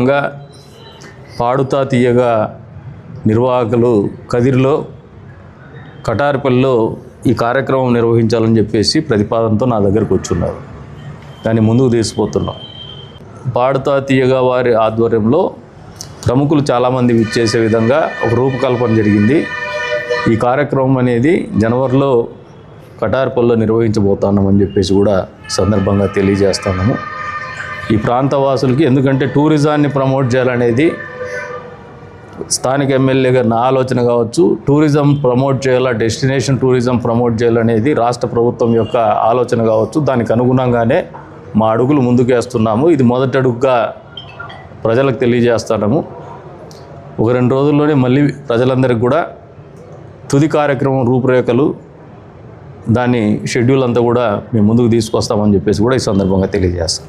ఇంకా పాడుతా తీయగా నిర్వాహకులు కదిరిలో కటారిపల్లిలో ఈ కార్యక్రమం నిర్వహించాలని చెప్పేసి ప్రతిపాదనతో నా దగ్గరకు వచ్చున్నారు. దాన్ని ముందుకు తీసుకుపోతున్నాం. పాడుతా తీయగా వారి ఆధ్వర్యంలో ప్రముఖులు చాలామంది విచ్చేసే విధంగా ఒక రూపకల్పన జరిగింది. ఈ కార్యక్రమం అనేది జనవరిలో కటార్పల్లో నిర్వహించబోతున్నామని చెప్పేసి కూడా సందర్భంగా తెలియజేస్తున్నాము. ఈ ప్రాంత వాసులకి ఎందుకంటే టూరిజాన్ని ప్రమోట్ చేయాలనేది స్థానిక ఎమ్మెల్యే గారి నా ఆలోచన కావచ్చు. టూరిజం ప్రమోట్ చేయాలా డెస్టినేషన్ టూరిజం ప్రమోట్ చేయాలనేది రాష్ట్ర ప్రభుత్వం యొక్క ఆలోచన కావచ్చు. దానికి అనుగుణంగానే మా అడుగులు ముందుకేస్తున్నాము. ఇది మొదటి అడుగుగా ప్రజలకు తెలియజేస్తున్నాము ఒక రెండు రోజుల్లోనే మళ్ళీ ప్రజలందరికీ కూడా తుది కార్యక్రమం రూపురేఖలు దాని షెడ్యూల్ అంతా కూడా మేము ముందుకు తీసుకొస్తామని చెప్పేసి కూడా ఈ సందర్భంగా తెలియజేస్తాం.